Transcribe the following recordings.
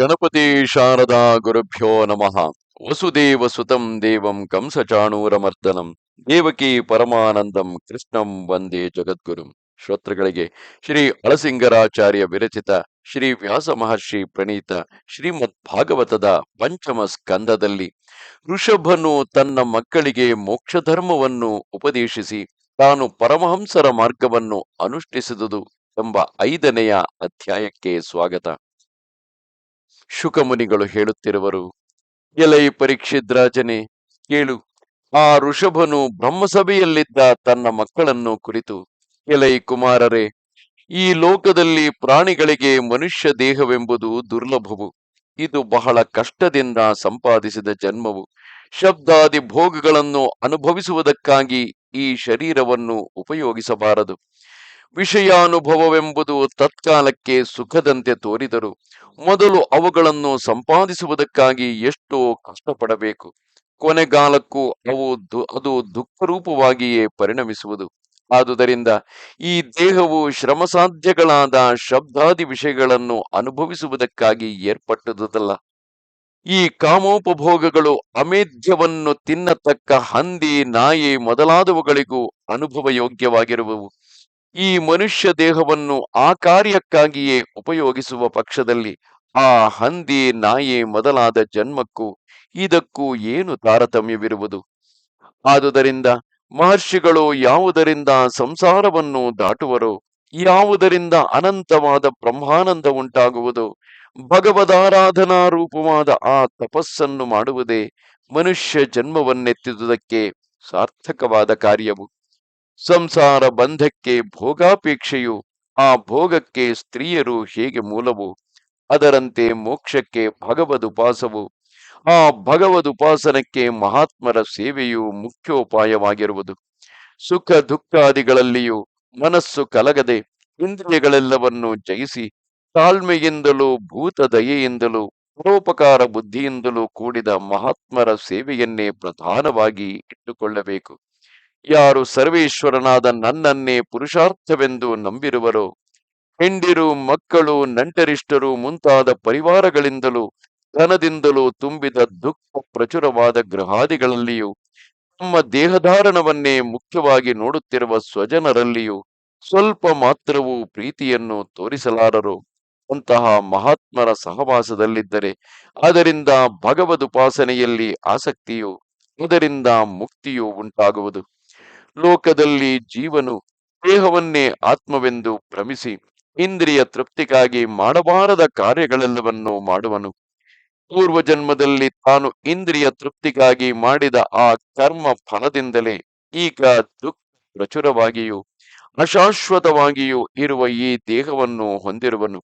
ಗಣಪತಿ ಶಾರದಾ ಗುರುಭ್ಯೋ ನಮಃ. ವಸುದೇವ ಸುತಂ ದೇವಂ ಕಂಸಚಾಣೂರಮರ್ದನಂ. ದೇವಕಿ ಪರಮಾನಂದಂ ಕೃಷ್ಣಂ ವಂದೇ ಜಗದ್ಗುರುಂ. ಶ್ರೋತೃಗಳಿಗೆ ಶ್ರೀ ಅಳಸಿಂಗರಾಚಾರ್ಯ ವಿರಚಿತ ಶ್ರೀ ವ್ಯಾಸ ಮಹರ್ಷಿ ಪ್ರಣೀತ ಶ್ರೀಮದ್ ಭಾಗವತದ ಪಂಚಮ ಸ್ಕಂದದಲ್ಲಿ ಋಷಭನು ತನ್ನ ಮಕ್ಕಳಿಗೆ ಮೋಕ್ಷ ಧರ್ಮವನ್ನು ಉಪದೇಶಿಸಿ ತಾನು ಪರಮಹಂಸರ ಮಾರ್ಗವನ್ನು ಅನುಷ್ಠಿಸಿದುದು ಎಂಬ ಐದನೆಯ ಅಧ್ಯಾಯಕ್ಕೆ ಸ್ವಾಗತ. ಶುಕಮುನಿಗಳು ಹೇಳುತ್ತಿರುವರು, ಎಲೈ ಪರೀಕ್ಷಿದ್ರಾಜನೆ, ಕೇಳು, ಆ ಋಷಭನು ಬ್ರಹ್ಮಸಭೆಯಲ್ಲಿದ್ದ ತನ್ನ ಮಕ್ಕಳನ್ನು ಕುರಿತು, ಎಲೈ ಕುಮಾರರೇ, ಈ ಲೋಕದಲ್ಲಿ ಪ್ರಾಣಿಗಳಿಗೆ ಮನುಷ್ಯ ದೇಹವೆಂಬುದು ದುರ್ಲಭವು, ಇದು ಬಹಳ ಕಷ್ಟದಿಂದ ಸಂಪಾದಿಸಿದ ಜನ್ಮವು, ಶಬ್ದಾದಿ ಭೋಗಗಳನ್ನು ಅನುಭವಿಸುವುದಕ್ಕಾಗಿ ಈ ಶರೀರವನ್ನು ಉಪಯೋಗಿಸಬಾರದು. ವಿಷಯಾನುಭವವೆಂಬುದು ತತ್ಕಾಲಕ್ಕೆ ಸುಖದಂತೆ ತೋರಿದರು ಮೊದಲು ಅವುಗಳನ್ನು ಸಂಪಾದಿಸುವುದಕ್ಕಾಗಿ ಎಷ್ಟೋ ಕಷ್ಟಪಡಬೇಕು. ಕೊನೆಗಾಲಕ್ಕೂ ಅವು ಅದು ದುಃಖರೂಪವಾಗಿಯೇ ಪರಿಣಮಿಸುವುದು. ಆದುದರಿಂದ ಈ ದೇಹವು ಶ್ರಮಸಾಧ್ಯಗಳಾದ ಶಬ್ದಾದಿ ವಿಷಯಗಳನ್ನು ಅನುಭವಿಸುವುದಕ್ಕಾಗಿ ಏರ್ಪಟ್ಟದುದಲ್ಲ. ಈ ಕಾಮೋಪಭೋಗಗಳು ಅಮೇಧ್ಯವನ್ನು ತಿನ್ನತಕ್ಕ ಹಂದಿ, ನಾಯಿ ಮೊದಲಾದವುಗಳಿಗೂ ಅನುಭವ ಯೋಗ್ಯವಾಗಿರುವವು ಈ ಮನುಷ್ಯ ದೇಹವನ್ನು ಆ ಕಾರ್ಯಕ್ಕಾಗಿಯೇ ಉಪಯೋಗಿಸುವ ಪಕ್ಷದಲ್ಲಿ ಆ ಹಂದಿ ನಾಯಿ ಮೊದಲಾದ ಜನ್ಮಕ್ಕೂ ಇದಕ್ಕೂ ಏನು ತಾರತಮ್ಯವಿರುವುದು? ಆದುದರಿಂದ ಮಹರ್ಷಿಗಳು ಯಾವುದರಿಂದ ಸಂಸಾರವನ್ನು ದಾಟುವರೋ, ಯಾವುದರಿಂದ ಅನಂತವಾದ ಬ್ರಹ್ಮಾನಂದ ಉಂಟಾಗುವುದು, ಭಗವದಾರಾಧನಾ ರೂಪವಾದ ಆ ತಪಸ್ಸನ್ನು ಮಾಡುವುದೇ ಮನುಷ್ಯ ಜನ್ಮವನ್ನೆತ್ತಿದುದಕ್ಕೆ ಸಾರ್ಥಕವಾದ ಕಾರ್ಯವು. ಸಂಸಾರ ಬಂಧಕ್ಕೆ ಭೋಗಾಪೇಕ್ಷೆಯು, ಆ ಭೋಗಕ್ಕೆ ಸ್ತ್ರೀಯರು ಹೇಗೆ ಮೂಲವು? ಅದರಂತೆ ಮೋಕ್ಷಕ್ಕೆ ಭಗವದುಪಾಸವು. ಆ ಭಗವದುಪಾಸನಕ್ಕೆ ಮಹಾತ್ಮರ ಸೇವೆಯು ಮುಖ್ಯೋಪಾಯವಾಗಿರುವುದು. ಸುಖ ದುಃಖಾದಿಗಳಲ್ಲಿಯೂ ಮನಸ್ಸು ಕಲಗದೆ ಇಂದ್ರಿಯಗಳೆಲ್ಲವನ್ನೂ ಜಯಿಸಿ, ತಾಳ್ಮೆಯಿಂದಲೂ ಭೂತ ದಯೆಯಿಂದಲೂ ಪರೋಪಕಾರ ಬುದ್ಧಿಯಿಂದಲೂ ಕೂಡಿದ ಮಹಾತ್ಮರ ಸೇವೆಯನ್ನೇ ಪ್ರಧಾನವಾಗಿ ಇಟ್ಟುಕೊಳ್ಳಬೇಕು. ಯಾರು ಸರ್ವೇಶ್ವರನಾದ ನನ್ನನ್ನೇ ಪುರುಷಾರ್ಥವೆಂದು ನಂಬಿರುವರು? ಹೆಂಡಿರು, ಮಕ್ಕಳು, ನಂಟರಿಷ್ಟರು ಮುಂತಾದ ಪರಿವಾರಗಳಿಂದಲೂ ಧನದಿಂದಲೂ ತುಂಬಿದ ದುಃಖ ಪ್ರಚುರವಾದ ಗೃಹಾದಿಗಳಲ್ಲಿಯೂ ತಮ್ಮ ದೇಹಧಾರಣವನ್ನೇ ಮುಖ್ಯವಾಗಿ ನೋಡುತ್ತಿರುವ ಸ್ವಜನರಲ್ಲಿಯೂ ಸ್ವಲ್ಪ ಮಾತ್ರವೂ ಪ್ರೀತಿಯನ್ನು ತೋರಿಸಲಾರರು? ಅಂತಹ ಮಹಾತ್ಮರ ಸಹವಾಸದಲ್ಲಿದ್ದರೆ ಅದರಿಂದ ಭಗವದುಪಾಸನೆಯಲ್ಲಿ ಆಸಕ್ತಿಯು, ಅದರಿಂದ ಮುಕ್ತಿಯು ಉಂಟಾಗುವುದು. ಲೋಕದಲ್ಲಿ ಜೀವನು ದೇಹವನ್ನೇ ಆತ್ಮವೆಂದು ಭ್ರಮಿಸಿ ಇಂದ್ರಿಯ ತೃಪ್ತಿಗಾಗಿ ಮಾಡಬಾರದ ಕಾರ್ಯಗಳೆಲ್ಲವನ್ನು ಮಾಡುವನು. ಪೂರ್ವ ಜನ್ಮದಲ್ಲಿ ತಾನು ಇಂದ್ರಿಯ ತೃಪ್ತಿಗಾಗಿ ಮಾಡಿದ ಆ ಕರ್ಮ ಫಲದಿಂದಲೇ ಈಗ ದುಃಖ ಪ್ರಚುರವಾಗಿಯೂ ಅಶಾಶ್ವತವಾಗಿಯೂ ಇರುವ ಈ ದೇಹವನ್ನು ಹೊಂದಿರುವನು.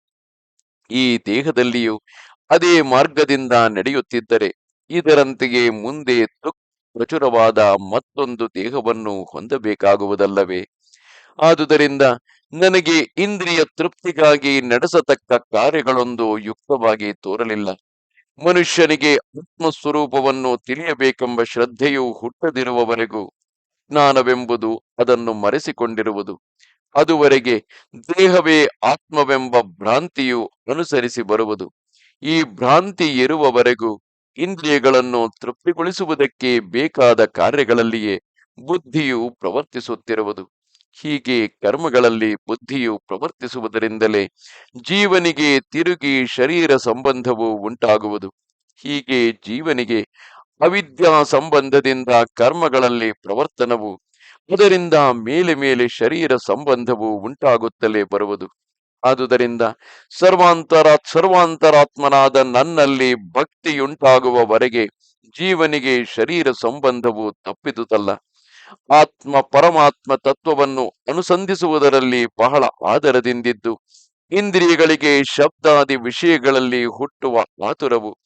ಈ ದೇಹದಲ್ಲಿಯೂ ಅದೇ ಮಾರ್ಗದಿಂದ ನಡೆಯುತ್ತಿದ್ದರೆ ಇದರಂತೆಯೇ ಮುಂದೆ ದುಃಖ ಪ್ರಚುರವಾದ ಮತ್ತೊಂದು ದೇಹವನ್ನು ಹೊಂದಬೇಕಾಗುವುದಲ್ಲವೇ? ಆದುದರಿಂದ ನನಗೆ ಇಂದ್ರಿಯ ತೃಪ್ತಿಗಾಗಿ ನಡೆಸತಕ್ಕ ಕಾರ್ಯಗಳೊಂದು ಯುಕ್ತವಾಗಿ ತೋರಲಿಲ್ಲ. ಮನುಷ್ಯನಿಗೆ ಆತ್ಮಸ್ವರೂಪವನ್ನು ತಿಳಿಯಬೇಕೆಂಬ ಶ್ರದ್ಧೆಯು ಹುಟ್ಟದಿರುವವರೆಗೂ ಜ್ಞಾನವೆಂಬುದು ಅದನ್ನು ಮರೆಸಿಕೊಂಡಿರುವುದು. ಅದುವರೆಗೆ ದೇಹವೇ ಆತ್ಮವೆಂಬ ಭ್ರಾಂತಿಯು ಅನುಸರಿಸಿ ಬರುವುದು. ಈ ಭ್ರಾಂತಿ ಇರುವವರೆಗೂ ಇಂದ್ರಿಯಗಳನ್ನು ತೃಪ್ತಿಗೊಳಿಸುವುದಕ್ಕೆ ಬೇಕಾದ ಕಾರ್ಯಗಳಲ್ಲಿಯೇ ಬುದ್ಧಿಯು ಪ್ರವರ್ತಿಸುತ್ತಿರುವುದು. ಹೀಗೆ ಕರ್ಮಗಳಲ್ಲಿ ಬುದ್ಧಿಯು ಪ್ರವರ್ತಿಸುವುದರಿಂದಲೇ ಜೀವನಿಗೆ ತಿರುಗಿ ಶರೀರ ಸಂಬಂಧವು ಉಂಟಾಗುವುದು. ಹೀಗೆ ಜೀವನಿಗೆ ಅವಿದ್ಯಾ ಸಂಬಂಧದಿಂದ ಕರ್ಮಗಳಲ್ಲಿ ಪ್ರವರ್ತನವು, ಅದರಿಂದ ಮೇಲೆ ಮೇಲೆ ಶರೀರ ಸಂಬಂಧವು ಉಂಟಾಗುತ್ತಲೇ ಬರುವುದು. ಆದುದರಿಂದ ಸರ್ವಾಂತರ, ಸರ್ವಾಂತರಾತ್ಮನಾದ ನನ್ನಲ್ಲಿ ಭಕ್ತಿಯುಂಟಾಗುವವರೆಗೆ ಜೀವನಿಗೆ ಶರೀರ ಸಂಬಂಧವು ತಪ್ಪಿದುದಲ್ಲ. ಆತ್ಮ ಪರಮಾತ್ಮ ತತ್ವವನ್ನು ಅನುಸಂಧಿಸುವುದರಲ್ಲಿ ಬಹಳ ಆದರದಿಂದಿದ್ದು, ಇಂದ್ರಿಯಗಳಿಗೆ ಶಬ್ದಾದಿ ವಿಷಯಗಳಲ್ಲಿ ಹುಟ್ಟುವ ಆತುರವು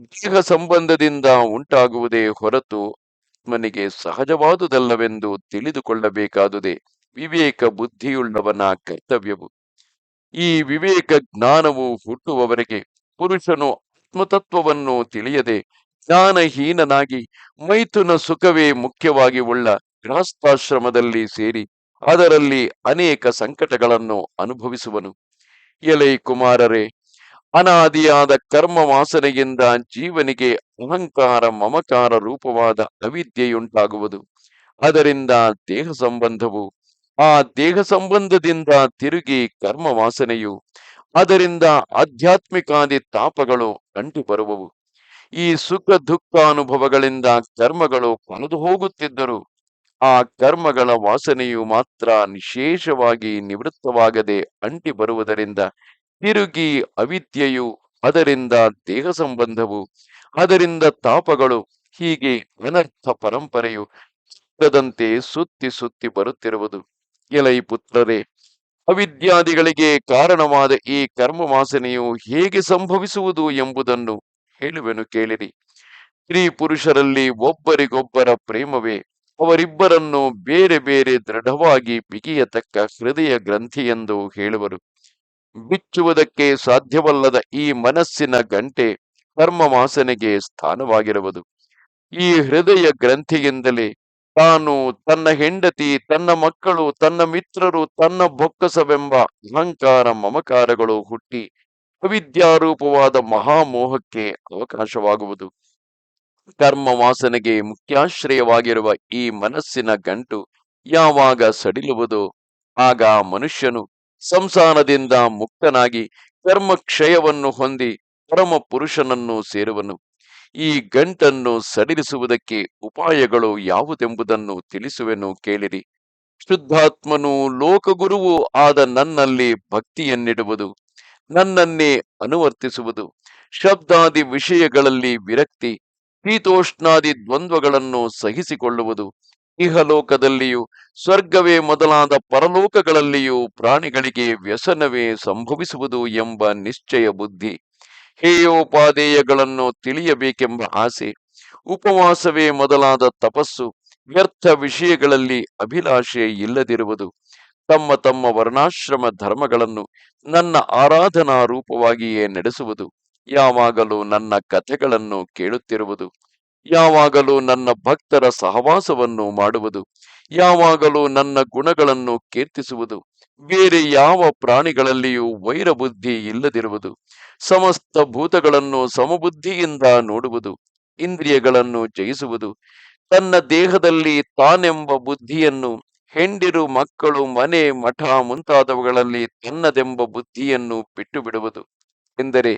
ದೇಹ ಸಂಬಂಧದಿಂದ ಉಂಟಾಗುವುದೇ ಹೊರತು ಆತ್ಮನಿಗೆ ಸಹಜವಾದುದಲ್ಲವೆಂದು ತಿಳಿದುಕೊಳ್ಳಬೇಕಾದುದೇ ವಿವೇಕ ಬುದ್ಧಿಯುಳ್ಳವನ ಕರ್ತವ್ಯವು. ಈ ವಿವೇಕ ಜ್ಞಾನವು ಹುಟ್ಟುವವರೆಗೆ ಪುರುಷನು ಆತ್ಮತತ್ವವನ್ನು ತಿಳಿಯದೆ ಜ್ಞಾನಹೀನನಾಗಿ ಮೈಥುನ ಸುಖವೇ ಮುಖ್ಯವಾಗಿ ಉಳ್ಳ ಗೃಹಸ್ಥಾಶ್ರಮದಲ್ಲಿ ಸೇರಿ ಅದರಲ್ಲಿ ಅನೇಕ ಸಂಕಟಗಳನ್ನು ಅನುಭವಿಸುವನು. ಎಲೈ ಕುಮಾರರೇ, ಅನಾದಿಯಾದ ಕರ್ಮ ವಾಸನೆಯಿಂದ ಜೀವನಿಗೆ ಅಹಂಕಾರ ಮಮಕಾರ ರೂಪವಾದ ಅವಿದ್ಯೆಯುಂಟಾಗುವುದು. ಅದರಿಂದ ದೇಹ ಸಂಬಂಧವು ಆ ದೇಹ ಸಂಬಂಧದಿಂದ ತಿರುಗಿ ಕರ್ಮ ವಾಸನೆಯು ಅದರಿಂದ ಆಧ್ಯಾತ್ಮಿಕಾದಿ ತಾಪಗಳು ಅಂಟಿ ಬರುವವು ಈ ಸುಖ ದುಃಖ ಅನುಭವಗಳಿಂದ ಕರ್ಮಗಳು ಕಳೆದು ಹೋಗುತ್ತಿದ್ದರು. ಆ ಕರ್ಮಗಳ ವಾಸನೆಯು ಮಾತ್ರ ನಿಶೇಷವಾಗಿ ನಿವೃತ್ತವಾಗದೆ ಅಂಟಿ ಬರುವುದರಿಂದ ತಿರುಗಿ ಅವಿದ್ಯೆಯು, ಅದರಿಂದ ದೇಹ ಸಂಬಂಧವು ಅದರಿಂದ ತಾಪಗಳು, ಹೀಗೆ ಅನರ್ಥ ಪರಂಪರೆಯು ಸುತ್ತದಂತೆ ಸುತ್ತಿ ಸುತ್ತಿ ಬರುತ್ತಿರುವುದು. ಎಲೈ ಪುತ್ರರೇ ಅವಿದ್ಯಾದಿಗಳಿಗೆ ಕಾರಣವಾದ ಈ ಕರ್ಮ ವಾಸನೆಯು ಹೇಗೆ ಸಂಭವಿಸುವುದು ಎಂಬುದನ್ನು ಹೇಳುವೆನು ಕೇಳಿರಿ. ಸ್ತ್ರೀ ಪುರುಷರಲ್ಲಿ ಒಬ್ಬರಿಗೊಬ್ಬರ ಪ್ರೇಮವೇ. ಅವರಿಬ್ಬರನ್ನು ಬೇರೆ ಬೇರೆ ದೃಢವಾಗಿ ಬಿಗಿಯತಕ್ಕ ಹೃದಯ ಗ್ರಂಥಿ ಎಂದು ಹೇಳುವರು. ಬಿಚ್ಚುವುದಕ್ಕೆ ಸಾಧ್ಯವಲ್ಲದ ಈ ಮನಸ್ಸಿನ ಗಂಟೆ ಕರ್ಮ ವಾಸನೆಗೆ ಸ್ಥಾನವಾಗಿರುವುದು. ಈ ಹೃದಯ ಗ್ರಂಥಿಯಿಂದಲೇ ತಾನು ತನ್ನ ಹೆಂಡತಿ, ತನ್ನ ಮಕ್ಕಳು, ತನ್ನ ಮಿತ್ರರು, ತನ್ನ ಬೊಕ್ಕಸವೆಂಬ ಅಹಂಕಾರ ಮಮಕಾರಗಳು ಹುಟ್ಟಿ ಅವಿದ್ಯಾರೂಪವಾದ ಮಹಾಮೋಹಕ್ಕೆ ಅವಕಾಶವಾಗುವುದು. ಕರ್ಮ ವಾಸನೆಗೆ ಮುಖ್ಯಾಶ್ರಯವಾಗಿರುವ ಈ ಮನಸ್ಸಿನ ಗಂಟು ಯಾವಾಗ ಸಡಿಲುವುದು? ಆಗ ಮನುಷ್ಯನು ಸಂಸಾರದಿಂದ ಮುಕ್ತನಾಗಿ ಕರ್ಮ ಕ್ಷಯವನ್ನು ಹೊಂದಿ ಪರಮ ಪುರುಷನನ್ನು ಸೇರುವನು. ಈ ಗಂಟನ್ನು ಸಡಿಲಿಸುವುದಕ್ಕೆ ಉಪಾಯಗಳು ಯಾವುದೆಂಬುದನ್ನು ತಿಳಿಸುವೆನು ಕೇಳಿರಿ. ಶುದ್ಧಾತ್ಮನು ಲೋಕಗುರುವು ಆದ ನನ್ನಲ್ಲಿ ಭಕ್ತಿಯನ್ನಿಡುವುದು, ನನ್ನನ್ನೇ ಅನುವರ್ತಿಸುವುದು. ಶಬ್ದಾದಿ ವಿಷಯಗಳಲ್ಲಿ ವಿರಕ್ತಿ ಶೀತೋಷ್ಣಾದಿ ದ್ವಂದ್ವಗಳನ್ನು ಸಹಿಸಿಕೊಳ್ಳುವುದು. ಇಹಲೋಕದಲ್ಲಿಯೂ, ಸ್ವರ್ಗವೇ ಮೊದಲಾದ ಪರಲೋಕಗಳಲ್ಲಿಯೂ ಪ್ರಾಣಿಗಳಿಗೆ ವ್ಯಸನವೇ ಸಂಭವಿಸುವುದು ಎಂಬ ನಿಶ್ಚಯ ಬುದ್ಧಿ. ಹೇಯೋಪಾದೇಯಗಳನ್ನು ತಿಳಿಯಬೇಕೆಂಬ ಆಸೆ, ಉಪವಾಸವೇ ಮೊದಲಾದ ತಪಸ್ಸು, ವ್ಯರ್ಥ ವಿಷಯಗಳಲ್ಲಿ ಅಭಿಲಾಷೆ ಇಲ್ಲದಿರುವುದು, ತಮ್ಮ ತಮ್ಮ ವರ್ಣಾಶ್ರಮ ಧರ್ಮಗಳನ್ನು ನನ್ನ ಆರಾಧನಾ ರೂಪವಾಗಿಯೇ ನಡೆಸುವುದು, ಯಾವಾಗಲೂ ನನ್ನ ಕಥೆಗಳನ್ನು ಕೇಳುತ್ತಿರುವುದು, ಯಾವಾಗಲೂ ನನ್ನ ಭಕ್ತರ ಸಹವಾಸವನ್ನು ಮಾಡುವುದು, ಯಾವಾಗಲೂ ನನ್ನ ಗುಣಗಳನ್ನು ಕೀರ್ತಿಸುವುದು. ಬೇರೆ ಯಾವ ಪ್ರಾಣಿಗಳಲ್ಲಿಯೂ ವೈರಬುದ್ಧಿ ಇಲ್ಲದಿರುವುದು, ಸಮಸ್ತ ಭೂತಗಳನ್ನು ಸಮಬುದ್ಧಿಯಿಂದ ನೋಡುವುದು, ಇಂದ್ರಿಯಗಳನ್ನು ಜಯಿಸುವುದು, ತನ್ನ ದೇಹದಲ್ಲಿ ತಾನೆಂಬ ಬುದ್ಧಿಯನ್ನು, ಹೆಂಡಿರು, ಮಕ್ಕಳು, ಮನೆ, ಮಠ ಮುಂತಾದವುಗಳಲ್ಲಿ ತನ್ನದೆಂಬ ಬುದ್ಧಿಯನ್ನು ಬಿಟ್ಟು ಬಿಡುವುದು ಎಂದರೆ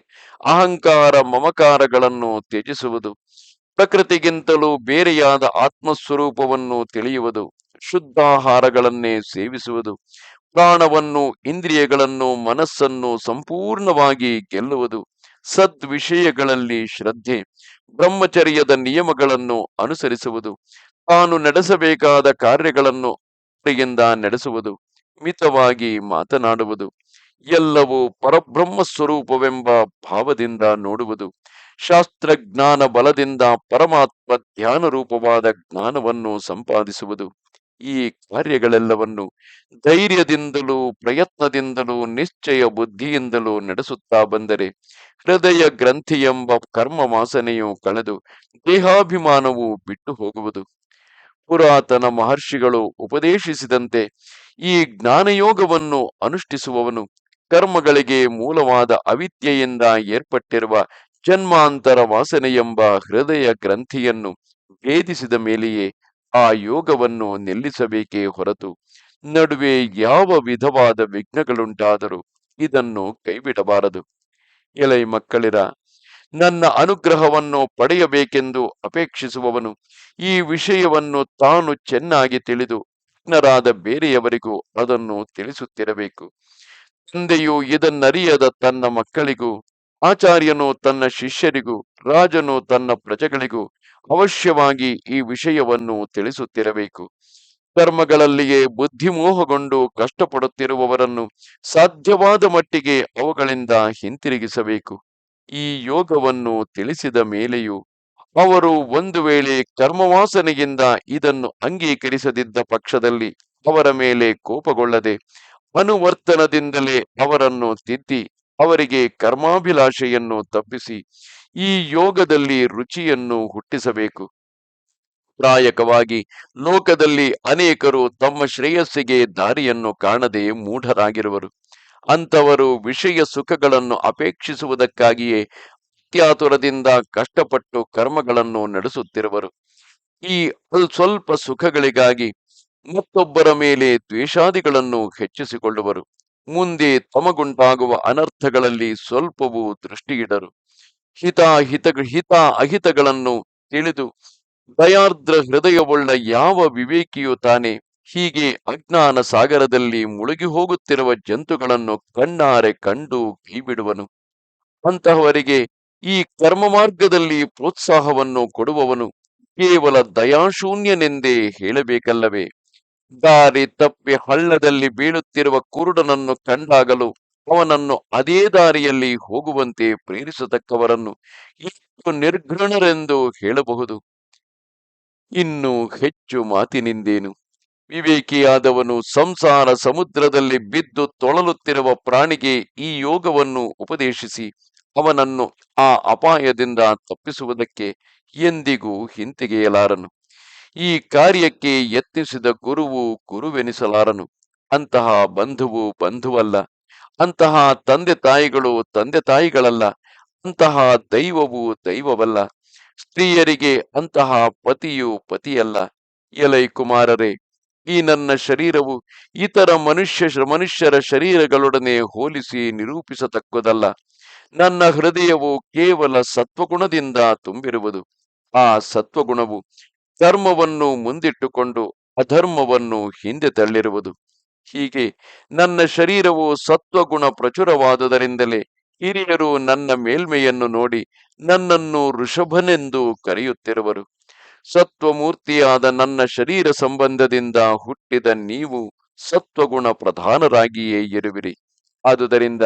ಅಹಂಕಾರ, ಮಮಕಾರಗಳನ್ನು ತ್ಯಜಿಸುವುದು, ಪ್ರಕೃತಿಗಿಂತಲೂ ಬೇರೆಯಾದ ಆತ್ಮಸ್ವರೂಪವನ್ನು ತಿಳಿಯುವುದು, ಶುದ್ಧಾಹಾರಗಳನ್ನೇ ಸೇವಿಸುವುದು ಪ್ರಾಣವನ್ನು ಇಂದ್ರಿಯಗಳನ್ನು, ಮನಸ್ಸನ್ನು ಸಂಪೂರ್ಣವಾಗಿ ಗೆಲ್ಲುವುದು ಸದ್ವಿಷಯಗಳಲ್ಲಿ ಶ್ರದ್ಧೆ. ಬ್ರಹ್ಮಚರ್ಯದ ನಿಯಮಗಳನ್ನು ಅನುಸರಿಸುವುದು, ತಾನು ನಡೆಸಬೇಕಾದ ಕಾರ್ಯಗಳನ್ನು ನಡೆಸುವುದು, ಮಿತವಾಗಿ ಮಾತನಾಡುವುದು, ಎಲ್ಲವೂ ಪರಬ್ರಹ್ಮ ಸ್ವರೂಪವೆಂಬ ಭಾವದಿಂದ ನೋಡುವುದು, ಶಾಸ್ತ್ರಜ್ಞಾನ ಬಲದಿಂದ ಪರಮಾತ್ಮ ಧ್ಯಾನ ರೂಪವಾದ ಜ್ಞಾನವನ್ನು ಸಂಪಾದಿಸುವುದು. ಈ ಕಾರ್ಯಗಳೆಲ್ಲವನ್ನು ಧೈರ್ಯದಿಂದಲೂ, ಪ್ರಯತ್ನದಿಂದಲೂ, ನಿಶ್ಚಯ ಬುದ್ಧಿಯಿಂದಲೂ ನಡೆಸುತ್ತಾ ಬಂದರೆ ಹೃದಯ ಗ್ರಂಥಿ ಎಂಬ ಕರ್ಮ ವಾಸನೆಯು ಕಳೆದು ದೇಹಾಭಿಮಾನವು ಬಿಟ್ಟು ಹೋಗುವುದು. ಪುರಾತನ ಮಹರ್ಷಿಗಳು ಉಪದೇಶಿಸಿದಂತೆ ಈ ಜ್ಞಾನಯೋಗವನ್ನು ಅನುಷ್ಠಿಸುವವನು ಕರ್ಮಗಳಿಗೆ ಮೂಲವಾದ ಅವಿದ್ಯೆಯಿಂದ ಏರ್ಪಟ್ಟಿರುವ ಜನ್ಮಾಂತರ ವಾಸನೆ ಎಂಬ ಹೃದಯ ಗ್ರಂಥಿಯನ್ನು ಭೇದಿಸಿದ ಮೇಲೆಯೇ ಆ ಯೋಗವನ್ನು ನಿಲ್ಲಿಸಬೇಕೇ ಹೊರತು ನಡುವೆ ಯಾವ ವಿಧವಾದ ವಿಘ್ನಗಳುಂಟಾದರೂ ಇದನ್ನು ಕೈಬಿಡಬಾರದು. ಎಲೈ ಮಕ್ಕಳಿರ, ನನ್ನ ಅನುಗ್ರಹವನ್ನು ಪಡೆಯಬೇಕೆಂದು ಅಪೇಕ್ಷಿಸುವವನು ಈ ವಿಷಯವನ್ನು ತಾನು ಚೆನ್ನಾಗಿ ತಿಳಿದು ವಿಘ್ನರಾದ ಬೇರೆಯವರಿಗೂ ಅದನ್ನು ತಿಳಿಸುತ್ತಿರಬೇಕು. ತಂದೆಯು ಇದನ್ನರಿಯದ ತನ್ನ ಮಕ್ಕಳಿಗೂ ಆಚಾರ್ಯನು ತನ್ನ ಶಿಷ್ಯರಿಗೂ ರಾಜನು ತನ್ನ ಪ್ರಜೆಗಳಿಗೂ ಅವಶ್ಯವಾಗಿ ಈ ವಿಷಯವನ್ನು ತಿಳಿಸುತ್ತಿರಬೇಕು. ಕರ್ಮಗಳಲ್ಲಿಯೇ ಬುದ್ಧಿಮೋಹಗೊಂಡು ಕಷ್ಟಪಡುತ್ತಿರುವವರನ್ನು ಸಾಧ್ಯವಾದ ಮಟ್ಟಿಗೆ ಅವುಗಳಿಂದ ಹಿಂತಿರುಗಿಸಬೇಕು. ಈ ಯೋಗವನ್ನು ತಿಳಿಸಿದ ಮೇಲೆಯೂ ಅವರು ಒಂದು ವೇಳೆ ಕರ್ಮವಾಸನೆಯಿಂದ ಇದನ್ನು ಅಂಗೀಕರಿಸದಿದ್ದ ಪಕ್ಷದಲ್ಲಿ ಅವರ ಮೇಲೆ ಕೋಪಗೊಳ್ಳದೆ ಅನುವರ್ತನದಿಂದಲೇ ಅವರನ್ನು ತಿದ್ದಿ ಅವರಿಗೆ ಕರ್ಮಾಭಿಲಾಷೆಯನ್ನು ತಪ್ಪಿಸಿ ಈ ಯೋಗದಲ್ಲಿ ರುಚಿಯನ್ನು ಹುಟ್ಟಿಸಬೇಕು. ಪ್ರಾಯಕವಾಗಿ ಲೋಕದಲ್ಲಿ ಅನೇಕರು ತಮ್ಮ ಶ್ರೇಯಸ್ಸಿಗೆ ದಾರಿಯನ್ನು ಕಾಣದೆ ಮೂಢರಾಗಿರುವರು. ಅಂತವರು ವಿಷಯ ಸುಖಗಳನ್ನು ಅಪೇಕ್ಷಿಸುವುದಕ್ಕಾಗಿಯೇ ಅತ್ಯಾತುರದಿಂದ ಕಷ್ಟಪಟ್ಟು ಕರ್ಮಗಳನ್ನು ನಡೆಸುತ್ತಿರುವರು. ಈ ಸ್ವಲ್ಪ ಸುಖಗಳಿಗಾಗಿ ಮತ್ತೊಬ್ಬರ ಮೇಲೆ ದ್ವೇಷಾದಿಗಳನ್ನು ಹೆಚ್ಚಿಸಿಕೊಳ್ಳುವರು. ಮುಂದೆ ತಮಗುಂಟಾಗುವ ಅನರ್ಥಗಳಲ್ಲಿ ಸ್ವಲ್ಪವೂ ದೃಷ್ಟಿಯಿಡರು. ಹಿತ ಹಿತ ಹಿತ ಅಹಿತಗಳನ್ನು ತಿಳಿದು ದಯಾರ್ದ್ರ ಹೃದಯವುಳ್ಳ ಯಾವ ವಿವೇಕಿಯು ತಾನೆ ಹೀಗೆ ಅಜ್ಞಾನ ಸಾಗರದಲ್ಲಿ ಮುಳುಗಿ ಹೋಗುತ್ತಿರುವ ಜಂತುಗಳನ್ನು ಕಣ್ಣಾರೆ ಕಂಡು ಕೈಬಿಡುವನು. ಅಂತಹವರಿಗೆ ಈ ಕರ್ಮ ಮಾರ್ಗದಲ್ಲಿ ಪ್ರೋತ್ಸಾಹವನ್ನು ಕೊಡುವವನು ಕೇವಲ ದಯಾಶೂನ್ಯನೆಂದೇ ಹೇಳಬೇಕಲ್ಲವೇ? ದಾರಿ ತಪ್ಪಿ ಹಳ್ಳದಲ್ಲಿ ಬೀಳುತ್ತಿರುವ ಕುರುಡನನ್ನು ಕಂಡಾಗಲು ಅವನನ್ನು ಅದೇ ದಾರಿಯಲ್ಲಿ ಹೋಗುವಂತೆ ಪ್ರೇರಿಸತಕ್ಕವರನ್ನು ಇಷ್ಟು ನಿರ್ಘಣರೆಂದು ಹೇಳಬಹುದು. ಇನ್ನು ಹೆಚ್ಚು ಮಾತಿನಿಂದೇನು? ವಿವೇಕಿಯಾದವನು ಸಂಸಾರ ಸಮುದ್ರದಲ್ಲಿ ಬಿದ್ದು ತೊಳಲುತ್ತಿರುವ ಪ್ರಾಣಿಗೆ ಈ ಯೋಗವನ್ನು ಉಪದೇಶಿಸಿ, ಅವನನ್ನು ಆ ಅಪಾಯದಿಂದ ತಪ್ಪಿಸುವುದಕ್ಕೆ ಎಂದಿಗೂ ಹಿಂತೆಗೆಯಲಾರನು. ಈ ಕಾರ್ಯಕ್ಕೆ ಯತ್ನಿಸಿದ ಗುರುವು ಗುರುವೆನಿಸಲಾರನು. ಅಂತಹ ಬಂಧುವು ಬಂಧುವಲ್ಲ. ಅಂತಹ ತಂದೆ ತಾಯಿಗಳು ತಂದೆ ತಾಯಿಗಳಲ್ಲ. ಅಂತಹ ದೈವವು ದೈವವಲ್ಲ. ಸ್ತ್ರೀಯರಿಗೆ ಅಂತಹ ಪತಿಯು ಪತಿಯಲ್ಲ. ಎಲೈ ಕುಮಾರರೇ, ಈ ನನ್ನ ಶರೀರವು ಇತರ ಮನುಷ್ಯ ಮನುಷ್ಯರ ಶರೀರಗಳೊಡನೆ ಹೋಲಿಸಿ ನಿರೂಪಿಸತಕ್ಕುದಲ್ಲ. ನನ್ನ ಹೃದಯವು ಕೇವಲ ಸತ್ವಗುಣದಿಂದ ತುಂಬಿರುವುದು. ಆ ಸತ್ವಗುಣವು ಧರ್ಮವನ್ನು ಮುಂದಿಟ್ಟುಕೊಂಡು ಅಧರ್ಮವನ್ನು ಹಿಂದೆ ತಳ್ಳಿರುವುದು. ಹೀಗೆ ನನ್ನ ಶರೀರವು ಸತ್ವಗುಣ ಪ್ರಚುರವಾದುದರಿಂದಲೇ ಹಿರಿಯರು ನನ್ನ ಮೇಲ್ಮೆಯನ್ನು ನೋಡಿ ನನ್ನನ್ನು ಋಷಭನೆಂದು ಕರೆಯುತ್ತಿರುವರು. ಸತ್ವಮೂರ್ತಿಯಾದ ನನ್ನ ಶರೀರ ಸಂಬಂಧದಿಂದ ಹುಟ್ಟಿದ ನೀವು ಸತ್ವಗುಣ ಪ್ರಧಾನರಾಗಿಯೇ ಇರುವಿರಿ. ಆದುದರಿಂದ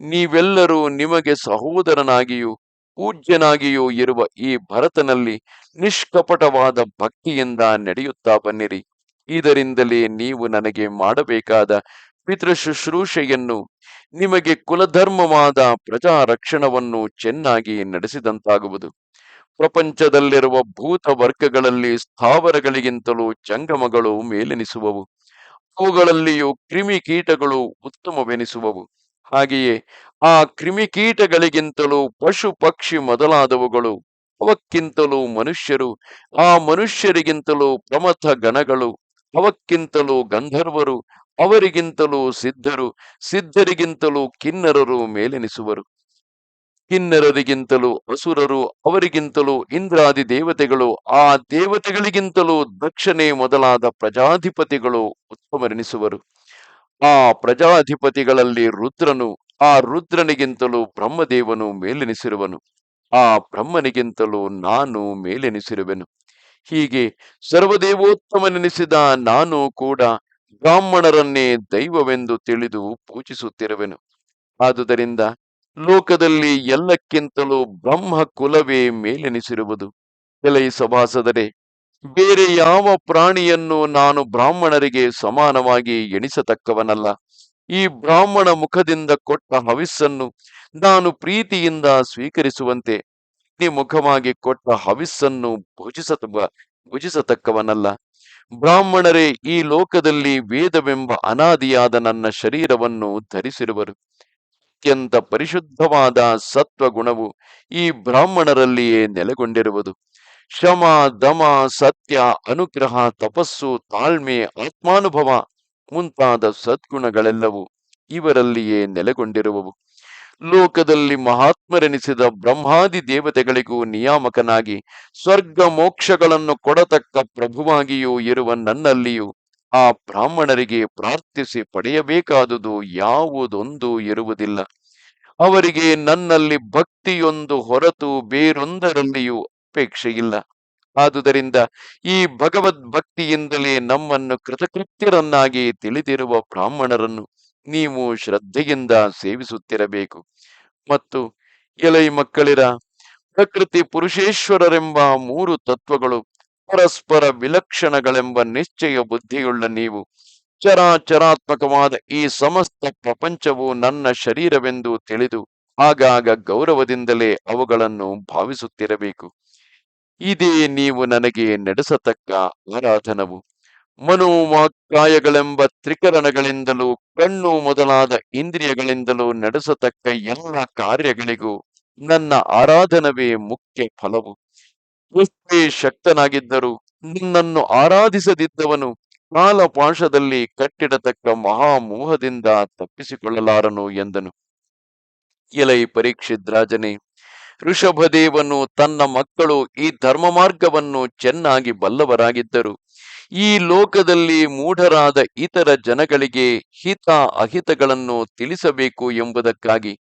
ನೀವೆಲ್ಲರೂ ನಿಮಗೆ ಸಹೋದರನಾಗಿಯೂ ಪೂಜ್ಯನಾಗಿಯೂ ಇರುವ ಈ ಭರತನಲ್ಲಿ ನಿಷ್ಕಪಟವಾದ ಭಕ್ತಿಯಿಂದ ನಡೆಯುತ್ತಾ ಬನ್ನಿರಿ. ಇದರಿಂದಲೇ ನೀವು ನನಗೆ ಮಾಡಬೇಕಾದ ಪಿತೃಶುಶ್ರೂಷೆಯನ್ನು, ನಿಮಗೆ ಕುಲಧರ್ಮವಾದ ಪ್ರಜಾ ರಕ್ಷಣವನ್ನು ಚೆನ್ನಾಗಿ ನಡೆಸಿದಂತಾಗುವುದು. ಪ್ರಪಂಚದಲ್ಲಿರುವ ಭೂತ ವರ್ಗಗಳಲ್ಲಿ ಸ್ಥಾವರಗಳಿಗಿಂತಲೂ ಜಂಗಮಗಳು ಮೇಲೆನಿಸುವವು. ಅವುಗಳಲ್ಲಿಯೂ ಕ್ರಿಮಿಕೀಟಗಳು ಉತ್ತಮವೆನಿಸುವವು. ಹಾಗೆಯೇ ಆ ಕ್ರಿಮಿಕೀಟಗಳಿಗಿಂತಲೂ ಪಶು ಪಕ್ಷಿ ಮೊದಲಾದವುಗಳು, ಅವಕ್ಕಿಂತಲೂ ಮನುಷ್ಯರು, ಆ ಮನುಷ್ಯರಿಗಿಂತಲೂ ಪ್ರಮಥ ಗಣಗಳು ಅವಕ್ಕಿಂತಲೂ ಗಂಧರ್ವರು, ಅವರಿಗಿಂತಲೂ ಸಿದ್ಧರು, ಸಿದ್ಧರಿಗಿಂತಲೂ ಕಿನ್ನರರು ಮೇಲೆನಿಸುವರು. ಕಿನ್ನರರಿಗಿಂತಲೂ ಅಸುರರು, ಅವರಿಗಿಂತಲೂ ಇಂದ್ರಾದಿ ದೇವತೆಗಳು, ಆ ದೇವತೆಗಳಿಗಿಂತಲೂ ದಕ್ಷಿಣೆ ಮೊದಲಾದ ಪ್ರಜಾಧಿಪತಿಗಳು ಉತ್ತಮರೆನಿಸುವರು. ಆ ಪ್ರಜಾಧಿಪತಿಗಳಲ್ಲಿ ರುದ್ರನು, ಆ ರುದ್ರನಿಗಿಂತಲೂ ಬ್ರಹ್ಮದೇವನು ಮೇಲೆನಿಸಿರುವನು, ಆ ಬ್ರಹ್ಮನಿಗಿಂತಲೂ ನಾನು ಮೇಲೆನಿಸಿರುವೆನು. ಹೀಗೆ ಸರ್ವದೇವೋತ್ತಮನೆನಿಸಿದ ನಾನು ಕೂಡ ಬ್ರಾಹ್ಮಣರನ್ನೇ ದೈವವೆಂದು ತಿಳಿದು ಪೂಜಿಸುತ್ತಿರುವೆನು. ಆದುದರಿಂದ ಲೋಕದಲ್ಲಿ ಎಲ್ಲಕ್ಕಿಂತಲೂ ಬ್ರಹ್ಮ ಕುಲವೇ ಮೇಲೆನಿಸಿರುವುದು. ಎಲೈ ಸಭಾಸದರೆ ಬೇರೆ ಯಾವ ಪ್ರಾಣಿಯನ್ನು ನಾನು ಬ್ರಾಹ್ಮಣರಿಗೆ ಸಮಾನವಾಗಿ ಎಣಿಸತಕ್ಕವನಲ್ಲ. ಈ ಬ್ರಾಹ್ಮಣ ಮುಖದಿಂದ ಕೊಟ್ಟ ಹವಿಸ್ಸನ್ನು ನಾನು ಪ್ರೀತಿಯಿಂದ ಸ್ವೀಕರಿಸುವಂತೆ ಮುಖವಾಗಿ ಕೊಟ್ಟ ಹವಿಸ್ಸನ್ನು ಭುಜಿಸ ಭುಜಿಸತಕ್ಕವನಲ್ಲ. ಬ್ರಾಹ್ಮಣರೇ, ಈ ಲೋಕದಲ್ಲಿ ವೇದವೆಂಬ ಅನಾದಿಯಾದ ನನ್ನ ಶರೀರವನ್ನು ಧರಿಸಿರುವರು. ಅತ್ಯಂತ ಪರಿಶುದ್ಧವಾದ ಸತ್ವ ಗುಣವು ಈ ಬ್ರಾಹ್ಮಣರಲ್ಲಿಯೇ ನೆಲೆಗೊಂಡಿರುವುದು. ಶಮ ದಮ, ಸತ್ಯ, ಅನುಗ್ರಹ, ತಪಸ್ಸು, ತಾಳ್ಮೆ, ಆತ್ಮಾನುಭವ ಮುಂತಾದ ಸದ್ಗುಣಗಳೆಲ್ಲವೂ ಇವರಲ್ಲಿಯೇ ನೆಲೆಗೊಂಡಿರುವವು. ಲೋಕದಲ್ಲಿ ಮಹಾತ್ಮರೆನಿಸಿದ ಬ್ರಹ್ಮಾದಿ ದೇವತೆಗಳಿಗೂ ನಿಯಾಮಕನಾಗಿ ಸ್ವರ್ಗ ಮೋಕ್ಷಗಳನ್ನು ಕೊಡತಕ್ಕ ಪ್ರಭುವಾಗಿಯೂ ಇರುವ ನನ್ನಲ್ಲಿಯೂ ಆ ಬ್ರಾಹ್ಮಣರಿಗೆ ಪ್ರಾರ್ಥಿಸಿ ಪಡೆಯಬೇಕಾದುದು ಯಾವುದೊಂದು ಇರುವುದಿಲ್ಲ. ಅವರಿಗೆ ನನ್ನಲ್ಲಿ ಭಕ್ತಿಯೊಂದು ಹೊರತು ಬೇರೊಂದರಲ್ಲಿಯೂ ಅಪೇಕ್ಷೆ ಇಲ್ಲ. ಆದುದರಿಂದ ಈ ಭಗವದ್ ಭಕ್ತಿಯಿಂದಲೇ ನಮ್ಮನ್ನು ಕೃತಕೃತ್ಯರನ್ನಾಗಿ ತಿಳಿದಿರುವ ಬ್ರಾಹ್ಮಣರನ್ನು ನೀವು ಶ್ರದ್ಧೆಯಿಂದ ಸೇವಿಸುತ್ತಿರಬೇಕು. ಮತ್ತು ಎಲೈ ಮಕ್ಕಳಿರ ಪ್ರಕೃತಿ ಪುರುಷೇಶ್ವರರೆಂಬ ಮೂರು ತತ್ವಗಳು ಪರಸ್ಪರ ವಿಲಕ್ಷಣಗಳೆಂಬ ನಿಶ್ಚಯ ಬುದ್ಧಿಯುಳ್ಳ ನೀವು ಚರಾಚರಾತ್ಮಕವಾದ ಈ ಸಮಸ್ತ ಪ್ರಪಂಚವು ನನ್ನ ಶರೀರವೆಂದು ತಿಳಿದು ಆಗಾಗ ಗೌರವದಿಂದಲೇ ಅವುಗಳನ್ನು ಭಾವಿಸುತ್ತಿರಬೇಕು. ಇದೇ ನೀವು ನನಗೆ ನಡೆಸತಕ್ಕ ಆರಾಧನವು. ಮನೋವಾಕ್ಕಾಯಗಳೆಂಬ ತ್ರಿಕರಣಗಳಿಂದಲೂ, ಕಣ್ಣು ಮೊದಲಾದ ಇಂದ್ರಿಯಗಳಿಂದಲೂ ನಡೆಸತಕ್ಕ ಎಲ್ಲ ಕಾರ್ಯಗಳಿಗೂ ನನ್ನ ಆರಾಧನವೇ ಮುಖ್ಯ ಫಲವು. ಎಷ್ಟೇ ಶಕ್ತನಾಗಿದ್ದರೂ ನಿನ್ನನ್ನು ಆರಾಧಿಸದಿದ್ದವನು ಕಾಲಪಾಶದಲ್ಲಿ ಕಟ್ಟಿಡತಕ್ಕ ಮಹಾಮೋಹದಿಂದ ತಪ್ಪಿಸಿಕೊಳ್ಳಲಾರನು ಎಂದನು. ಎಲೈ ಪರೀಕ್ಷಿತ್ ರಾಜನೇ ಋಷಭದೇವನು ತನ್ನ ಮಕ್ಕಳು ಈ ಧರ್ಮ ಮಾರ್ಗವನ್ನು ಚೆನ್ನಾಗಿ ಬಲ್ಲವರಾಗಿದ್ದರು. ಈ ಲೋಕದಲ್ಲಿ ಮೂಢರಾದ ಇತರ ಜನಗಳಿಗೆ ಹಿತ ಅಹಿತಗಳನ್ನು ತಿಳಿಸಬೇಕು ಎಂಬುದಕ್ಕಾಗಿ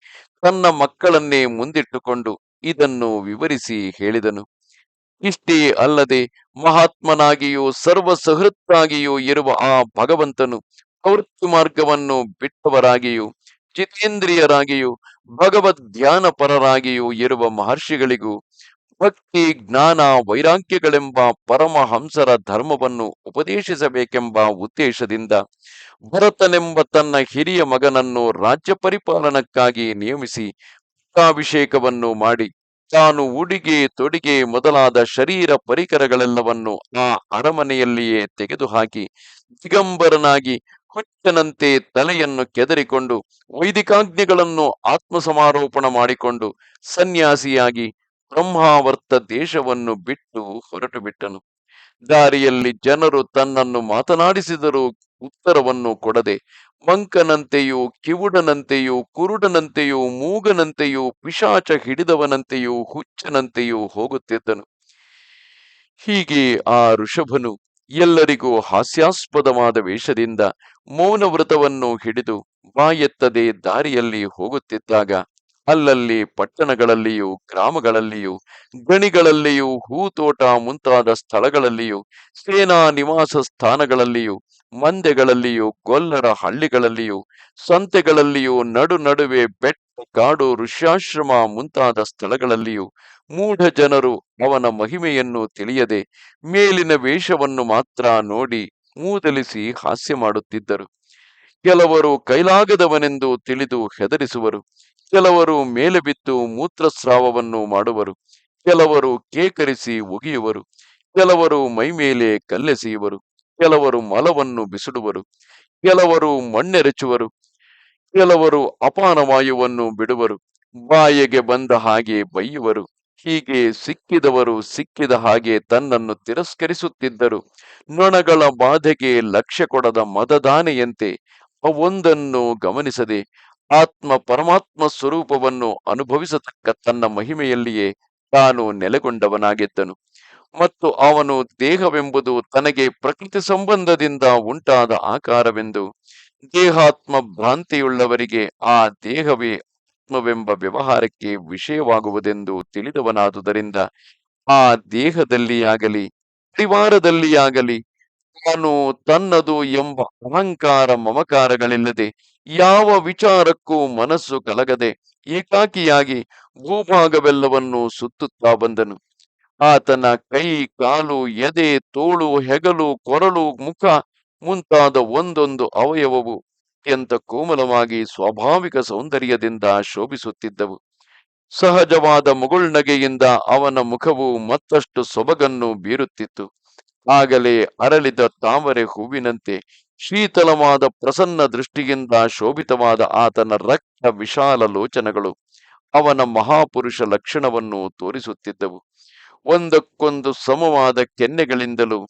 ತನ್ನ ಮಕ್ಕಳನ್ನೇ ಮುಂದಿಟ್ಟುಕೊಂಡು ಇದನ್ನು ವಿವರಿಸಿ ಹೇಳಿದನು. ಇಷ್ಟೇ ಅಲ್ಲದೆ ಮಹಾತ್ಮನಾಗಿಯೂ ಸರ್ವ ಸಹೃತ್ತಾಗಿಯೂ ಇರುವ ಆ ಭಗವಂತನು ಪ್ರವೃತ್ತಿ ಮಾರ್ಗವನ್ನು ಬಿಟ್ಟವರಾಗಿಯೂ, ಜಿತೇಂದ್ರಿಯರಾಗಿಯೂ ಭಗವದ್ ಧ್ಯಾನ ಪರರಾಗಿಯೂ ಇರುವ ಮಹರ್ಷಿಗಳಿಗೂ ಭಕ್ತಿ, ಜ್ಞಾನ ವೈರಾಗ್ಯಗಳೆಂಬ ಪರಮಹಂಸರ ಧರ್ಮವನ್ನು ಉಪದೇಶಿಸಬೇಕೆಂಬ ಉದ್ದೇಶದಿಂದ ಭರತನೆಂಬ ತನ್ನ ಹಿರಿಯ ಮಗನನ್ನು ರಾಜ್ಯ ಪರಿಪಾಲನಕ್ಕಾಗಿ ನಿಯಮಿಸಿ ಪಟ್ಟಾಭಿಷೇಕವನ್ನು ಮಾಡಿ ತಾನು ಉಡಿಗೆ, ತೊಡಿಗೆ ಮೊದಲಾದ ಶರೀರ ಪರಿಕರಗಳೆಲ್ಲವನ್ನು ಆ ಅರಮನೆಯಲ್ಲಿಯೇ ತೆಗೆದುಹಾಕಿ ದಿಗಂಬರನಾಗಿ ಹುಚ್ಚನಂತೆ ತಲೆಯನ್ನು ಕೆದರಿಕೊಂಡು ವೈದಿಕಾಜ್ಞೆಗಳನ್ನು ಆತ್ಮಸಮಾರೋಪಣ ಮಾಡಿಕೊಂಡು ಸನ್ಯಾಸಿಯಾಗಿ ಬ್ರಹ್ಮಾವರ್ತ ದೇಶವನ್ನು ಬಿಟ್ಟು ಹೊರಟು ಬಿಟ್ಟನು. ದಾರಿಯಲ್ಲಿ ಜನರು ತನ್ನನ್ನು ಮಾತನಾಡಿಸಿದರೂ ಉತ್ತರವನ್ನು ಕೊಡದೆ ಮಂಕನಂತೆಯೂ ಕಿವುಡನಂತೆಯೂ ಕುರುಡನಂತೆಯೂ ಮೂಗನಂತೆಯೂ ಪಿಶಾಚ ಹಿಡಿದವನಂತೆಯೂ ಹುಚ್ಚನಂತೆಯೂ ಹೋಗುತ್ತಿದ್ದನು. ಹೀಗೆ ಆ ಋಷಭನು ಎಲ್ಲರಿಗೂ ಹಾಸ್ಯಾಸ್ಪದವಾದ ವೇಷದಿಂದ ಮೌನ ವ್ರತವನ್ನು ಹಿಡಿದು ಬಾಯೆತ್ತದೆ ದಾರಿಯಲ್ಲಿ ಹೋಗುತ್ತಿದ್ದಾಗ ಅಲ್ಲಲ್ಲಿ ಪಟ್ಟಣಗಳಲ್ಲಿಯೂ, ಗ್ರಾಮಗಳಲ್ಲಿಯೂ, ಗಣಿಗಳಲ್ಲಿಯೂ, ಹೂತೋಟ ಮುಂತಾದ ಸ್ಥಳಗಳಲ್ಲಿಯೂ, ಸೇನಾ ನಿವಾಸ ಸ್ಥಾನಗಳಲ್ಲಿಯೂ ಮಂದೆಗಳಲ್ಲಿಯೂ ಗೊಲ್ಲರ ಹಳ್ಳಿಗಳಲ್ಲಿಯೂ, ಸಂತೆಗಳಲ್ಲಿಯೂ, ನಡು ನಡುವೆ ಬೆಟ್ಟ, ಕಾಡು ಋಷ್ಯಾಶ್ರಮ ಮುಂತಾದ ಸ್ಥಳಗಳಲ್ಲಿಯೂ ಮೂಢ ಜನರು ಅವನ ಮಹಿಮೆಯನ್ನು ತಿಳಿಯದೆ ಮೇಲಿನ ವೇಷವನ್ನು ಮಾತ್ರ ನೋಡಿ ಮೂದಲಿಸಿ ಹಾಸ್ಯ ಮಾಡುತ್ತಿದ್ದರು. ಕೆಲವರು ಕೈಲಾಗದವನೆಂದು ತಿಳಿದು ಹೆದರಿಸುವರು. ಕೆಲವರು ಮೇಲೆ ಬಿದ್ದು ಮೂತ್ರಸ್ರಾವವನ್ನು ಮಾಡುವರು. ಕೆಲವರು ಕೇಕರಿಸಿ ಒಗೆಯುವರು. ಕೆಲವರು ಮೈಮೇಲೆ ಕಲ್ಲೆಸೆಯುವರು ಕೆಲವರು ಮಲವನ್ನು ಬಿಸಿಡುವರು. ಕೆಲವರು ಮಣ್ಣೆರಚುವರು. ಕೆಲವರು ಅಪಾನವಾಯುವನ್ನು ಬಿಡುವರು. ಬಾಯಿಗೆ ಬಂದ ಹಾಗೆ ಬೈಯುವರು. ಹೀಗೆ ಸಿಕ್ಕಿದವರು ಸಿಕ್ಕಿದ ಹಾಗೆ ತನ್ನನ್ನು ತಿರಸ್ಕರಿಸುತ್ತಿದ್ದರು. ನೊಣಗಳ ಬಾಧೆಗೆ ಲಕ್ಷ್ಯ ಕೊಡದ ಮದದಾನೆಯಂತೆ ಅವೊಂದನ್ನು ಗಮನಿಸದೆ ಆತ್ಮ ಪರಮಾತ್ಮ ಸ್ವರೂಪವನ್ನು ಅನುಭವಿಸತಕ್ಕ ತನ್ನ ಮಹಿಮೆಯಲ್ಲಿಯೇ ತಾನು ನೆಲೆಗೊಂಡವನಾಗಿದ್ದನು. ಮತ್ತು ಅವನು ದೇಹವೆಂಬುದು ತನಗೆ ಪ್ರಕೃತಿ ಸಂಬಂಧದಿಂದ ಉಂಟಾದ ಆಕಾರವೆಂದು ದೇಹಾತ್ಮ ಭ್ರಾಂತಿಯುಳ್ಳವರಿಗೆ ಆ ದೇಹವೇ ಆತ್ಮವೆಂಬ ವ್ಯವಹಾರಕ್ಕೆ ವಿಷಯವಾಗುವುದೆಂದು ತಿಳಿದವನಾದುದರಿಂದ ಆ ದೇಹದಲ್ಲಿಯಾಗಲಿ, ಪರಿವಾರದಲ್ಲಿಯಾಗಲಿ ತಾನು ತನ್ನದು ಎಂಬ ಅಹಂಕಾರ ಮಮಕಾರಗಳಿಲ್ಲದೆ ಯಾವ ವಿಚಾರಕ್ಕೂ ಮನಸ್ಸು ಕಲಗದೆ ಏಕಾಕಿಯಾಗಿ ಭೂಭಾಗವೆಲ್ಲವನ್ನು ಸುತ್ತುತ್ತಾ ಬಂದನು. ಆತನ ಕೈ, ಕಾಲು, ಎದೆ, ತೋಳು, ಹೆಗಲು, ಕೊರಳು, ಮುಖ ಮುಂತಾದ ಒಂದೊಂದು ಅವಯವವು ಅತ್ಯಂತ ಕೋಮಲವಾಗಿ ಸ್ವಾಭಾವಿಕ ಸೌಂದರ್ಯದಿಂದ ಶೋಭಿಸುತ್ತಿದ್ದವು. ಸಹಜವಾದ ಮುಗುಳ್ನಗೆಯಿಂದ ಅವನ ಮುಖವು ಮತ್ತಷ್ಟು ಸೊಬಗನ್ನು ಬೀರುತ್ತಿತ್ತು. ಆಗಲೇ ಅರಳಿದ ತಾಮರೆ ಹೂವಿನಂತೆ ಶೀತಲವಾದ ಪ್ರಸನ್ನ ದೃಷ್ಟಿಯಿಂದ ಶೋಭಿತವಾದ ಆತನ ರಕ್ತ ವಿಶಾಲ ಲೋಚನಗಳು ಅವನ ಮಹಾಪುರುಷ ಲಕ್ಷಣವನ್ನು ತೋರಿಸುತ್ತಿದ್ದವು. ಒಂದಕ್ಕೊಂದು ಸಮವಾದ ಕೆನ್ನೆಗಳಿಂದಲೂ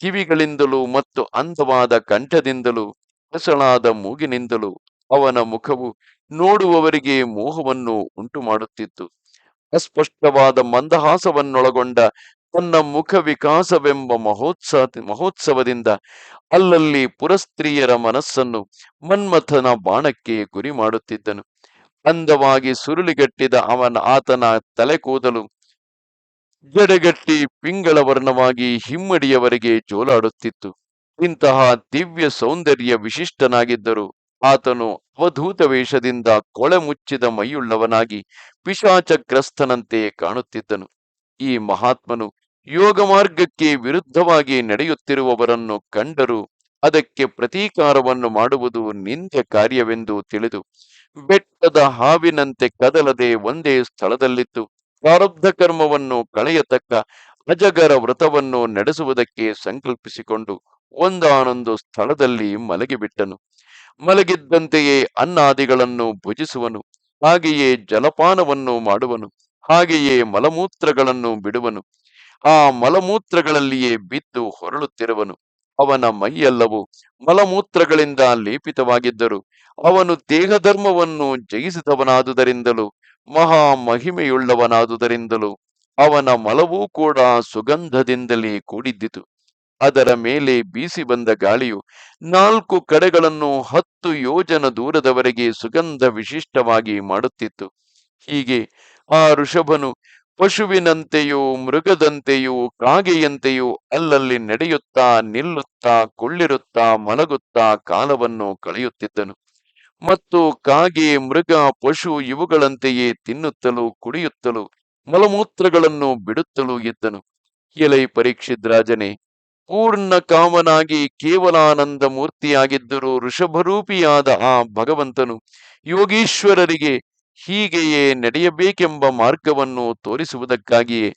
ಕಿವಿಗಳಿಂದಲೂ ಮತ್ತು ಅಂದವಾದ ಕಂಠದಿಂದಲೂ ಹೊಸಳಾದ ಮೂಗಿನಿಂದಲೂ ಅವನ ಮುಖವು ನೋಡುವವರಿಗೆ ಮೋಹವನ್ನು ಉಂಟು ಮಾಡುತ್ತಿತ್ತು ಅಸ್ಪಷ್ಟವಾದ ಮಂದಹಾಸವನ್ನೊಳಗೊಂಡ ತನ್ನ ಮುಖ ವಿಕಾಸವೆಂಬ ಮಹೋತ್ಸ, ಮಹೋತ್ಸವದಿಂದ ಅಲ್ಲಲ್ಲಿ ಪುರಸ್ತ್ರೀಯರ ಮನಸ್ಸನ್ನು ಮನ್ಮಥನ ಬಾಣಕ್ಕೆ ಗುರಿ ಮಾಡುತ್ತಿದ್ದನು ಅಂದವಾಗಿ ಸುರುಳಿಗಟ್ಟಿದ ಅವನ ಆತನ ತಲೆ ಕೂದಲು ಜಡೆಗಟ್ಟಿ ಪಿಂಗಳ ವರ್ಣವಾಗಿ ಹಿಮ್ಮಡಿಯವರೆಗೆ ಜೋಲಾಡುತ್ತಿತ್ತು. ಇಂತಹ ದಿವ್ಯ ಸೌಂದರ್ಯ ವಿಶಿಷ್ಟನಾಗಿದ್ದರು. ಆತನು ಅವಧೂತ ವೇಷದಿಂದ ಕೊಳೆ ಮುಚ್ಚಿದ ಮೈಯುಳ್ಳವನಾಗಿ ಪಿಶಾಚಗ್ರಸ್ತನಂತೆ ಕಾಣುತ್ತಿದ್ದನು. ಈ ಮಹಾತ್ಮನು ಯೋಗ ಮಾರ್ಗಕ್ಕೆ ವಿರುದ್ಧವಾಗಿ ನಡೆಯುತ್ತಿರುವವರನ್ನು ಕಂಡರೂ ಅದಕ್ಕೆ ಪ್ರತೀಕಾರವನ್ನು ಮಾಡುವುದು ನಿಂದ್ಯ ಕಾರ್ಯವೆಂದು ತಿಳಿದು ಬೆಟ್ಟದ ಹಾವಿನಂತೆ ಕದಲದೆ ಒಂದೇ ಸ್ಥಳದಲ್ಲಿತ್ತು. ಪ್ರಾರಬ್ಧ ಕರ್ಮವನ್ನು ಕಳೆಯತಕ್ಕ ಅಜಗರ ವ್ರತವನ್ನು ನಡೆಸುವುದಕ್ಕೆ ಸಂಕಲ್ಪಿಸಿಕೊಂಡು ಒಂದಾನೊಂದು ಸ್ಥಳದಲ್ಲಿ ಮಲಗಿಬಿಟ್ಟನು ಮಲಗಿದ್ದಂತೆಯೇ ಅನ್ನಾದಿಗಳನ್ನು ಭುಜಿಸುವನು. ಹಾಗೆಯೇ ಜಲಪಾನವನ್ನು ಮಾಡುವನು. ಹಾಗೆಯೇ ಮಲಮೂತ್ರಗಳನ್ನು ಬಿಡುವನು. ಆ ಮಲಮೂತ್ರಗಳಲ್ಲಿಯೇ ಬಿದ್ದು ಹೊರಳುತ್ತಿರುವನು. ಅವನ ಮೈಯೆಲ್ಲವೂ ಮಲಮೂತ್ರಗಳಿಂದ ಲೇಪಿತವಾಗಿದ್ದರು. ಅವನು ದೇಹಧರ್ಮವನ್ನು ಜಯಿಸಿದವನಾದುದರಿಂದಲೂ, ಮಹಾ ಮಹಿಮೆಯುಳ್ಳವನಾದುದರಿಂದಲೂ ಅವನ ಮಲವೂ ಕೂಡ ಸುಗಂಧದಿಂದಲೇ ಕೂಡಿದ್ದಿತು. ಅದರ ಮೇಲೆ ಬೀಸಿ ಬಂದ ಗಾಳಿಯು ನಾಲ್ಕು ಕಡೆಗಳನ್ನು ಹತ್ತು ಯೋಜನ ದೂರದವರೆಗೆ ಸುಗಂಧ ವಿಶಿಷ್ಟವಾಗಿ ಮಾಡುತ್ತಿತ್ತು. ಹೀಗೆ ಆ ಋಷಭನು ಪಶುವಿನಂತೆಯೂ ಮೃಗದಂತೆಯೂ ಕಾಗೆಯಂತೆಯೂ ಅಲ್ಲಲ್ಲಿ ನಡೆಯುತ್ತಾ ನಿಲ್ಲುತ್ತಾ ಕುಳ್ಳಿರುತ್ತಾ ಮಲಗುತ್ತಾ ಕಾಲವನ್ನು ಕಳೆಯುತ್ತಿದ್ದನು. ಮತ್ತು ಕಾಗೆ, ಮೃಗ, ಪಶು ಇವುಗಳಂತೆಯೇ ತಿನ್ನುತ್ತಲೂ ಕುಡಿಯುತ್ತಲೂ ಮಲಮೂತ್ರಗಳನ್ನು ಬಿಡುತ್ತಲೂ ಇದ್ದನು. ಎಲೈ ಪರೀಕ್ಷಿತ್ ರಾಜನೇ ಪೂರ್ಣ ಕಾಮನಾಗಿ ಕೇವಲಾನಂದ ಮೂರ್ತಿಯಾಗಿದ್ದರೂ ಋಷಭರೂಪಿಯಾದ ಆ ಭಗವಂತನು ಯೋಗೀಶ್ವರರಿಗೆ ಹೀಗೆಯೇ ನಡೆಯಬೇಕೆಂಬ ಮಾರ್ಗವನ್ನು ತೋರಿಸುವುದಕ್ಕಾಗಿಯೇ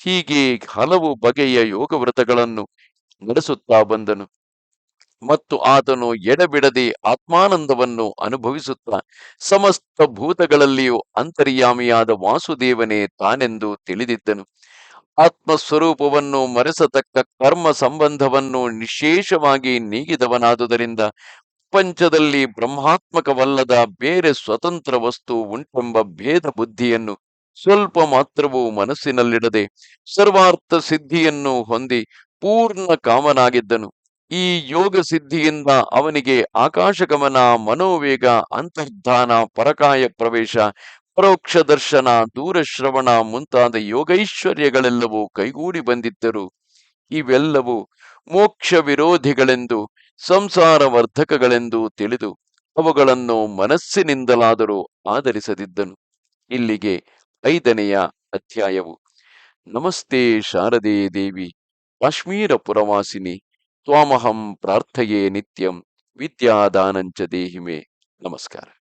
ಹೀಗೆ ಹಲವು ಬಗೆಯ ಯೋಗ ವ್ರತಗಳನ್ನು ನಡೆಸುತ್ತಾ ಬಂದನು. ಮತ್ತು ಆತನು ಎಡಬಿಡದೆ ಆತ್ಮಾನಂದವನ್ನು ಅನುಭವಿಸುತ್ತಾ ಸಮಸ್ತ ಭೂತಗಳಲ್ಲಿಯೂ ಅಂತರ್ಯಾಮಿಯಾದ ವಾಸುದೇವನೇ ತಾನೆಂದು ತಿಳಿದಿದ್ದನು. ಆತ್ಮಸ್ವರೂಪವನ್ನು ಮರೆಸತಕ್ಕ ಕರ್ಮ ಸಂಬಂಧವನ್ನು ನಿಶೇಷವಾಗಿ ನೀಗಿದವನಾದುದರಿಂದ ಪ್ರಪಂಚದಲ್ಲಿ ಬ್ರಹ್ಮಾತ್ಮಕವಲ್ಲದ ಬೇರೆ ಸ್ವತಂತ್ರ ವಸ್ತು ಉಂಟೆಂಬ ಭೇದ ಬುದ್ಧಿಯನ್ನು ಸ್ವಲ್ಪ ಮಾತ್ರವೂ ಮನಸ್ಸಿನಲ್ಲಿಡದೆ ಸರ್ವಾರ್ಥ ಸಿದ್ಧಿಯನ್ನು ಹೊಂದಿ ಪೂರ್ಣ ಕಾಮನಾಗಿದ್ದನು. ಈ ಯೋಗ ಸಿದ್ಧಿಯಿಂದ ಅವನಿಗೆ ಆಕಾಶಗಮನ, ಮನೋವೇಗ, ಅಂತರ್ಧಾನ, ಪರಕಾಯ ಪ್ರವೇಶ ಪರೋಕ್ಷ ದರ್ಶನ ದೂರಶ್ರವಣ ಮುಂತಾದ ಯೋಗೈಶ್ವರ್ಯಗಳೆಲ್ಲವೂ ಕೈಗೂಡಿ ಬಂದಿದ್ದರು. ಇವೆಲ್ಲವೂ ಮೋಕ್ಷ ವಿರೋಧಿಗಳೆಂದು, ಸಂಸಾರ ವರ್ಧಕಗಳೆಂದು ತಿಳಿದು, ಅವುಗಳನ್ನು ಮನಸ್ಸಿನಿಂದಲಾದರೂ ಆಧರಿಸದಿದ್ದನು. ಇಲ್ಲಿಗೆ ಐದನೆಯ ಅಧ್ಯಾಯವು. ನಮಸ್ತೆ ಶಾರದೆ ದೇವಿ ಕಾಶ್ಮೀರ ಪುರವಾಸಿನಿ ತ್ವಾಮಹಂ ಪ್ರಾರ್ಥಯೇ ನಿತ್ಯಂ, ವಿದ್ಯಾದಾನಂಚ ದೇಹಿಮೆ. ನಮಸ್ಕಾರ.